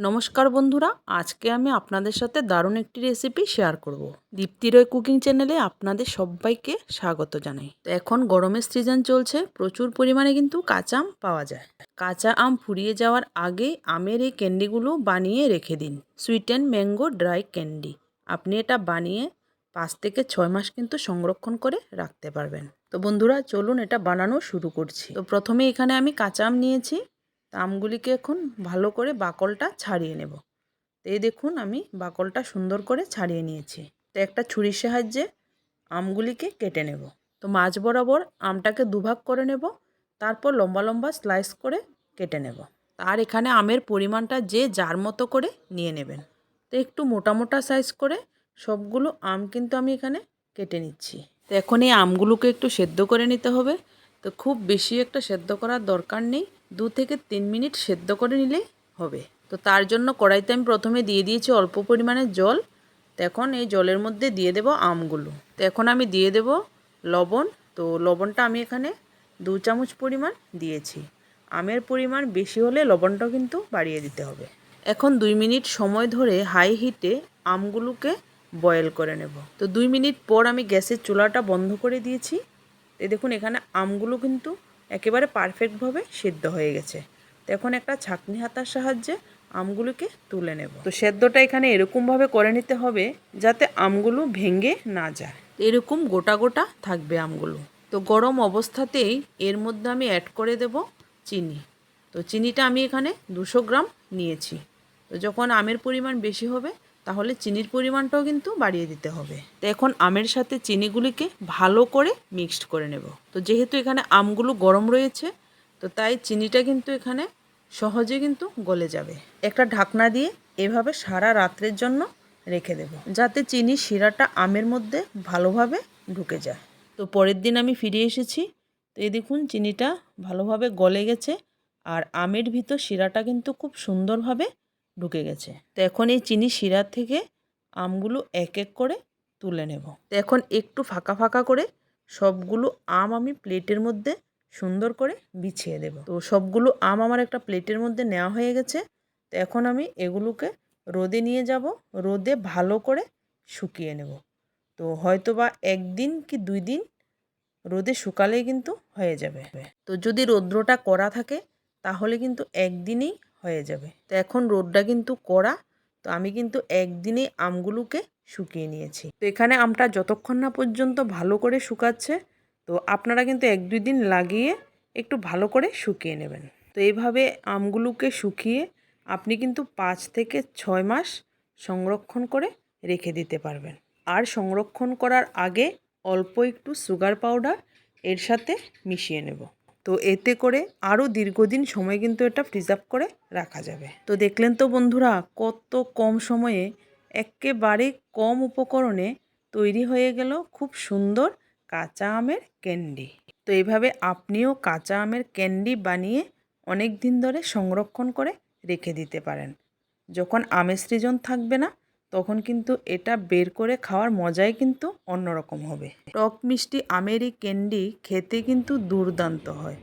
নমস্কার বন্ধুরা, আজকে আমি আপনাদের সাথে দারুণ একটি রেসিপি শেয়ার করব। দীপ্তি রয় কুকিং চ্যানেলে আপনাদের সবাইকে স্বাগত জানাই। তো এখন গরমের সিজন চলছে, প্রচুর পরিমাণে কিন্তু কাঁচা আম পাওয়া যায়। কাঁচা আম ফুরিয়ে যাওয়ার আগে আমের এই ক্যান্ডিগুলো বানিয়ে রেখে দিন। Sweet and mango dry candy আপনি এটা বানিয়ে পাঁচ থেকে ছয় মাস কিন্তু সংরক্ষণ করে রাখতে পারবেন। তো বন্ধুরা, চলুন এটা বানানো শুরু করছি। তো প্রথমে এখানে আমি কাঁচা আম নিয়েছি। তা আমগুলিকে এখন ভালো করে বাকলটা ছাড়িয়ে নেব। এই দেখুন আমি বাকলটা সুন্দর করে ছাড়িয়ে নিয়েছি। তো একটা ছুরির সাহায্যে আমগুলিকে কেটে নেব। তো মাছ বরাবর আমটাকে দুভাগ করে নেব, তারপর লম্বা লম্বা স্লাইস করে কেটে নেব। আর এখানে আমের পরিমাণটা যে যার মতো করে নিয়ে নেবেন। তো একটু মোটা মোটা সাইজ করে সবগুলো আম কিন্তু আমি এখানে কেটে নিচ্ছি। তো এখন এই আমগুলোকে একটু সেদ্ধ করে নিতে হবে। তো খুব বেশি একটা সেদ্ধ করার দরকার নেই। দু থেকে তিন মিনিট সেদ্ধ করে নিলেই হবে। তো তার জন্য কড়াইতে আমি প্রথমে দিয়ে দিয়েছি অল্প পরিমাণে জল। তো এখন এই জলের মধ্যে দিয়ে দেব আমগুলো। তো এখন আমি দিয়ে দেব লবণ। তো লবণটা আমি এখানে দু চামচ পরিমাণ দিয়েছি। আমের পরিমাণ বেশি হলে লবণটাও কিন্তু বাড়িয়ে দিতে হবে। এখন দুই মিনিট সময় ধরে হাই হিটে আমগুলোকে বয়েল করে নেব। তো দুই মিনিট পর আমি গ্যাসের চুলাটা বন্ধ করে দিয়েছি। এই দেখুন এখানে আমগুলো কিন্তু একেবারে পারফেক্টভাবে সিদ্ধ হয়ে গেছে। তো এখন একটা ছাকনি হাতার সাহায্যে আমগুলোকে তুলে নেব। তো সেদ্ধটা এখানে এরকমভাবে করে নিতে হবে যাতে আমগুলো ভেঙে না যায়। এরকম গোটা গোটা থাকবে আমগুলো। তো গরম অবস্থাতেই এর মধ্যে আমি অ্যাড করে দেব চিনি। তো চিনিটা আমি এখানে দুশো গ্রাম নিয়েছি। তো যখন আমের পরিমাণ বেশি হবে তাহলে চিনির পরিমাণটাও কিন্তু বাড়িয়ে দিতে হবে। তো এখন আমের সাথে চিনিগুলিকে ভালো করে মিক্সড করে নেব। তো যেহেতু এখানে আমগুলো গরম রয়েছে, তো তাই চিনিটা কিন্তু এখানে সহজে কিন্তু গলে যাবে। একটা ঢাকনা দিয়ে এভাবে সারা রাত্রের জন্য রেখে দেব, যাতে চিনি শিরাটা আমের মধ্যে ভালোভাবে ঢুকে যায়। তো পরের দিন আমি ফিরে এসেছি, তো এই দেখুন চিনিটা ভালোভাবে গলে গেছে, আর আমের ভিতর শিরাটা কিন্তু খুব সুন্দরভাবে ঢুকে গেছে। তো এখন এই চিনি শিরার থেকে আমগুলো এক এক করে তুলে নেব। তো এখন একটু ফাঁকা ফাঁকা করে সবগুলো আম আমি প্লেটের মধ্যে সুন্দর করে বিছিয়ে দেব। তো সবগুলো আম আমার একটা প্লেটের মধ্যে নেওয়া হয়ে গেছে। তো এখন আমি এগুলোকে রোদে নিয়ে যাব। রোদে ভালো করে শুকিয়ে নেব। তো হয়তো বা একদিন কি দুই দিন রোদে শুকালেই কিন্তু হয়ে যাবে। তো যদি রৌদ্রটা করা থাকে তাহলে কিন্তু একদিনেই হয়ে যাবে। তো এখন রোদটা কিন্তু কড়া, তো আমি কিন্তু একদিনেই আমগুলোকে শুকিয়ে নিয়েছি। তো এখানে আমটা যতক্ষণ না পর্যন্ত ভালো করে শুকাচ্ছে, তো আপনারা কিন্তু এক দুই দিন লাগিয়ে একটু ভালো করে শুকিয়ে নেবেন। তো এইভাবে আমগুলোকে শুকিয়ে আপনি কিন্তু পাঁচ থেকে ছয় মাস সংরক্ষণ করে রেখে দিতে পারবেন। আর সংরক্ষণ করার আগে অল্প একটু সুগার পাউডার এর সাথে মিশিয়ে নেব। তো এতে করে আরও দীর্ঘদিন সময় কিন্তু এটা প্রিজার্ভ করে রাখা যাবে। তো দেখলেন তো বন্ধুরা, কত কম সময়ে একেবারে কম উপকরণে তৈরি হয়ে গেল খুব সুন্দর কাঁচা আমের ক্যান্ডি। তো এইভাবে আপনিও কাঁচা আমের ক্যান্ডি বানিয়ে অনেক দিন ধরে সংরক্ষণ করে রেখে দিতে পারেন। যখন আমের সৃজন থাকবে না তখন কিন্তু এটা বের করে খাওয়ার মজাই কিন্তু অন্যরকম হবে। টক মিষ্টি আমের ক্যান্ডি খেতে কিন্তু দুর্দান্ত হয়।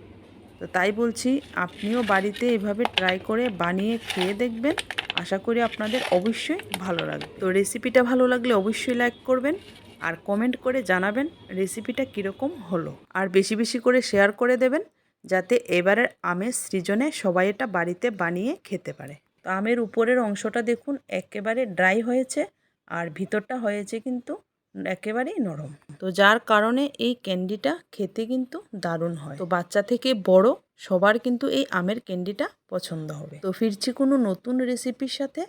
তো তাই বলছি, আপনিও বাড়িতে এভাবে ট্রাই করে বানিয়ে খেয়ে দেখবেন। আশা করি আপনাদের অবশ্যই ভালো লাগবে। তো রেসিপিটা ভালো লাগলে অবশ্যই লাইক করবেন আর কমেন্ট করে জানাবেন রেসিপিটা কীরকম হলো। আর বেশি বেশি করে শেয়ার করে দেবেন, যাতে এবারের আমের সৃজনে সবাই এটা বাড়িতে বানিয়ে খেতে পারে। তো আমের উপরের অংশটা দেখুন একেবারে ড্রাই হয়েছে আর ভিতরটা হয়েছে কিন্তু একেবারেই নরম। তো যার কারণে এই ক্যান্ডিটা খেতে কিন্তু দারুণ হয়। তো বাচ্চা থেকে বড় সবার কিন্তু এই আমের ক্যান্ডিটা পছন্দ হবে। তো ফিরছি কোনো নতুন রেসিপির সাথে।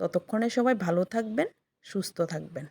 ততক্ষণে সবাই ভালো থাকবেন, সুস্থ থাকবেন।